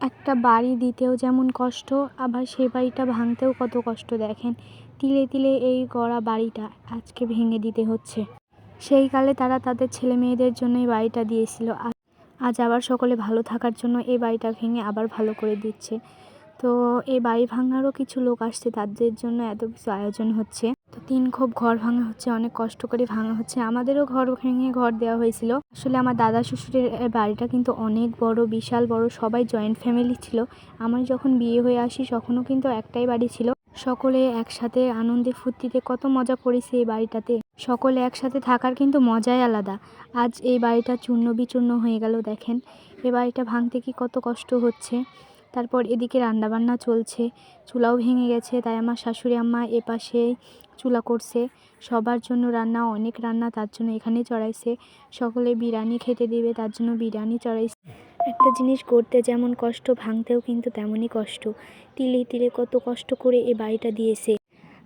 একটা বাড়ি দিতেও যেমন কষ্ট, আবার সে বাড়িটা ভাঙতেও কত কষ্ট দেখেন। তিলে তিলে এই গড়া বাড়িটা আজকে ভেঙে দিতে হচ্ছে। সেই কালে তারা তাদের ছেলে মেয়েদের জন্য এই বাড়িটা দিয়েছিল। আজ আবার সকলে ভালো থাকার জন্য এই বাড়িটা ভেঙে আবার ভালো করে দিচ্ছে। তো এই বাড়ি ভাঙারও কিছু লোক আসছে, তাদের জন্য এত কিছু আয়োজন হচ্ছে। তো তিন খোপ ঘর ভাঙা হচ্ছে, অনেক কষ্ট করে ভাঙা হচ্ছে। আমাদেরও ঘর ভেঙে ঘর দেওয়া হয়েছিল। আসলে আমার দাদা শ্বশুরের বাড়িটা কিন্তু অনেক বড়, বিশাল বড়, সবাই জয়েন্ট ফ্যামিলি ছিল। আমার যখন বিয়ে হয়ে আসি, তখনও কিন্তু একটাই বাড়ি ছিল। সকলে একসাথে আনন্দে ফুর্তিতে কত মজা করেছে এই বাড়িটাতে। সকলে একসাথে থাকার কিন্তু মজাই আলাদা। আজ এই বাড়িটা চূর্ণ বিচূর্ণ হয়ে গেল, দেখেন। এ বাড়িটা ভাঙতে কি কত কষ্ট হচ্ছে। তারপর এদিকে রান্নাবান্না চলছে। চুলাও ভেঙে গেছে, তাই আমার শাশুড়ি আম্মা এপাশে চুলা করছে। সবার জন্য রান্না, অনেক রান্না তার জন্য এখানেই চড়াইছে। সকলে বিরিয়ানি খেতে দেবে, তার জন্য বিরিয়ানি চড়াইছে। একটা জিনিস করতে যেমন কষ্ট, ভাঙতেও কিন্তু তেমনই কষ্ট। তিলে তিলে কত কষ্ট করে এ বাড়িটা দিয়েছে।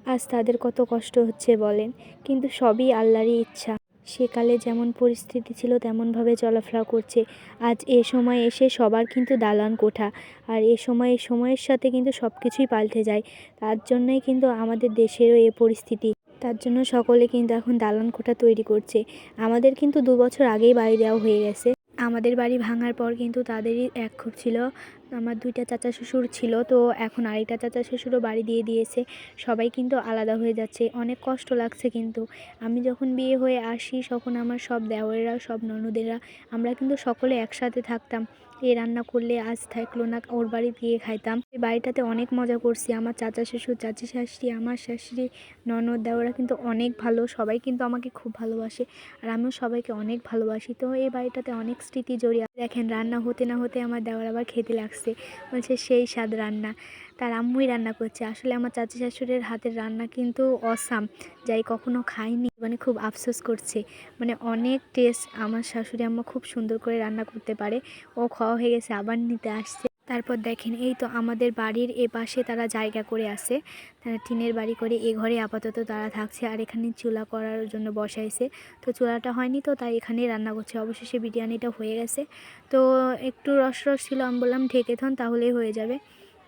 আজ তাদের কত কষ্ট হচ্ছে বলেন। কিন্তু সবই আল্লাহরই ইচ্ছা। সেকালে যেমন পরিস্থিতি ছিল, তেমনভাবে চলাফেরা করছে। আজ এ সময় এসে সবার কিন্তু দালান কোঠা। আর এ সময় সময়ের সাথে কিন্তু সব কিছুই পাল্টে যায়। তার জন্যই কিন্তু আমাদের দেশেরও এ পরিস্থিতি। তার জন্য সকলে কিন্তু এখন দালান কোঠা তৈরি করছে। আমাদের কিন্তু দু বছর আগেই বাড়ি দেওয়া হয়ে গেছে। আমাদের বাড়ি ভাঙার পর কিন্তু তাদেরই এক খুব ছিল। আমার দুইটা চাচা শ্বশুর ছিল, তো এখন আরেকটা চাচা শ্বশুরও বাড়ি দিয়ে দিয়েছে। সবাই কিন্তু আলাদা হয়ে যাচ্ছে। অনেক কষ্ট লাগছে কিন্তু। আমি যখন বিয়ে হয়ে আসি, তখন আমার সব দেওরেরা, সব ননদেরা, আমরা কিন্তু সকলে একসাথে থাকতাম। এ রান্না করলে আজ থাকল না, ওর বাড়ি গিয়ে খাইতাম। এই বাড়িটাতে অনেক মজা করছি। আমার চাচা শ্বশুর, চাচি শাশুড়ি, আমার শাশুড়ি, ননদ, দেওরা কিন্তু অনেক ভালো। সবাই কিন্তু আমাকে খুব ভালোবাসে আর আমিও সবাইকে অনেক ভালোবাসি। তো এই বাড়িটাতে অনেক স্মৃতি জড়িয়ে। দেখেন, রান্না হতে না হতে আমার দেওয়ার আবার খেতে লাগছে। বলছে, সেই স্বাদ রান্না। তার আম্মুই রান্না করছে। আসলে আমার চাচি শাশুড়ির হাতের রান্না কিন্তু অসাম। যাই কখনো খাইনি মানে খুব আফসোস করছে। মানে অনেক টেস্ট আমার শাশুড়ি আম্মা খুব সুন্দর করে রান্না করতে পারে। ও খাওয়া হয়ে গেছে, আবার নিতে আসছে। তারপর দেখেন, এই তো আমাদের বাড়ির এ পাশে তারা জায়গা করে আসে তারা টিনের বাড়ি করে, এ ঘরে আপাতত তারা থাকছে। আর এখানে চুলা করার জন্য বসাইছে। তো চুলাটা হয়নি তো, তাই এখানেই রান্না করছে। অবশেষে বিরিয়ানিটা হয়ে গেছে। তো একটু রস রস ছিল, আমি বললাম, ঢেকে থন, তাহলেই হয়ে যাবে।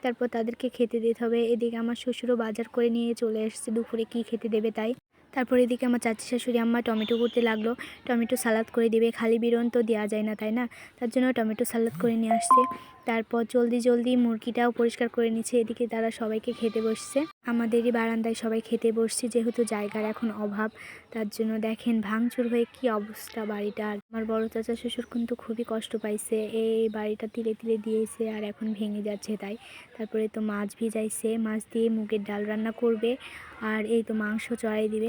তারপর তাদেরকে খেতে দিতে হবে। এদিকে আমার শ্বশুরও বাজার করে নিয়ে চলে এসেছে। দুপুরে কি খেতে দেবে তাই? তারপর এদিকে আমার চাচি শাশুড়ি আম্মা টমেটো করতে লাগল। টমেটো সালাদ করে দেবে। খালি বিরন তো দেওয়া যায় না, তাই না? তার জন্য টমেটো সালাদ করে নিয়ে আসছে। তারপর জলদি জলদি মুরগিটাও পরিষ্কার করে নিচ্ছে। এদিকে তারা সবাইকে খেতে বসছে। আমাদেরই বারান্দায় সবাই খেতে বসছে, যেহেতু জায়গার এখন অভাব। তার জন্য দেখেন ভাঙচুর হয়ে কি অবস্থা বাড়িটার। আমার বড় চাচা শ্বশুর কিন্তু খুবই কষ্ট পাইছে। এই বাড়িটা তিলে তিলে দিয়েছে আর এখন ভেঙে যাচ্ছে তাই। তারপরে তো মাছ ভিজাইছে, মাছ দিয়ে মুগের ডাল রান্না করবে আর এই তো মাংস চড়াই দিবে।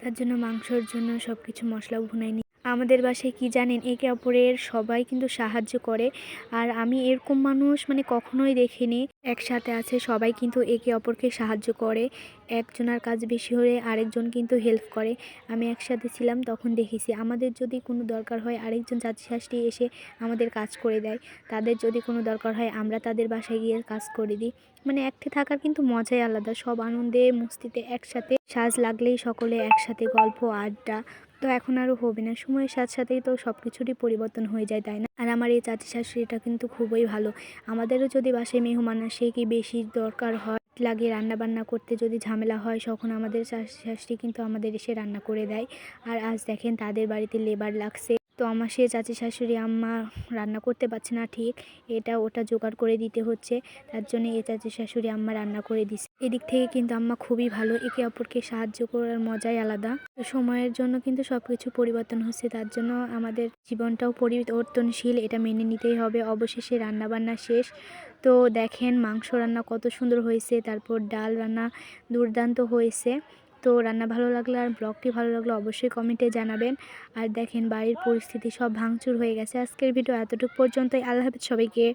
তার জন্য মাংসর জন্য সব কিছু মশলা ভুনাই আমাদের বাসায় কি জানেন? একে অপরের সবাই কিন্তু সাহায্য করে। আর আমি এরকম মানুষ মানে কখনোই দেখিনি। একসাথে আছে, সবাই কিন্তু একে অপরকে সাহায্য করে। একজনের কাজ বেশি হলে আরেকজন কিন্তু হেল্প করে। আমি একসাথে ছিলাম, তখন দেখেছি। আমাদের যদি কোনো দরকার হয়, আরেকজন চাচি শাশুড়ি এসে আমাদের কাজ করে দেয়। তাদের যদি কোনো দরকার হয়, আমরা তাদের বাসায় গিয়ে কাজ করে দিই। মানে একটি থাকার কিন্তু মজাই আলাদা। সব আনন্দে, মস্তিতে একসাথে। সাজ লাগলেই সকলে একসাথে গল্প, আড্ডা তো এখন আরও হবে না। সময়ের সাথে সাথেই তো সব কিছুরই পরিবর্তন হয়ে যায়, তাই না? আর আমার এই চাচি শাশুড়িটা কিন্তু খুবই ভালো। আমাদেরও যদি বাসায় মেহমান আসে কি বেশি দরকার হয়? লাগে রান্না বান্না করতে যদি ঝামেলা হয়, তখন আমাদের শাশ- শাশুড়ি কিন্তু আমাদের এসে রান্না করে দেয়। আর আজ দেখেন তাদের বাড়িতে লেবার লাগছে। তো আমার সে চাচি শাশুড়ি আম্মা রান্না করতে পারছে না ঠিক, এটা ওটা জোগাড় করে দিতে হচ্ছে, তার জন্য এ চাচি শাশুড়ি আম্মা রান্না করে দিছে। এদিক থেকে কিন্তু আম্মা খুবই ভালো, একে অপরকে সাহায্য করার মজাই আলাদা। তো সময়ের জন্য কিন্তু সব কিছু পরিবর্তন হচ্ছে, তার জন্য আমাদের জীবনটাও পরিবর্তনশীল, এটা মেনে নিতেই হবে, অবশেষে রান্না বান্না শেষ। তো দেখেন মাংস রান্না কত সুন্দর হয়েছে, তারপর ডাল রান্না দুর্দান্ত হয়েছে। তো রান্না ভালো লাগলে আর ব্লগটি ভালো লাগলে অবশ্যই কমেন্টে জানাবেন। আর দেখেন বাড়ির পরিস্থিতি সব ভাঙচুর হয়ে গেছে। আজকের ভিডিও এতটুকু পর্যন্তই। আল্লাহ হাফিজ সবাইকে।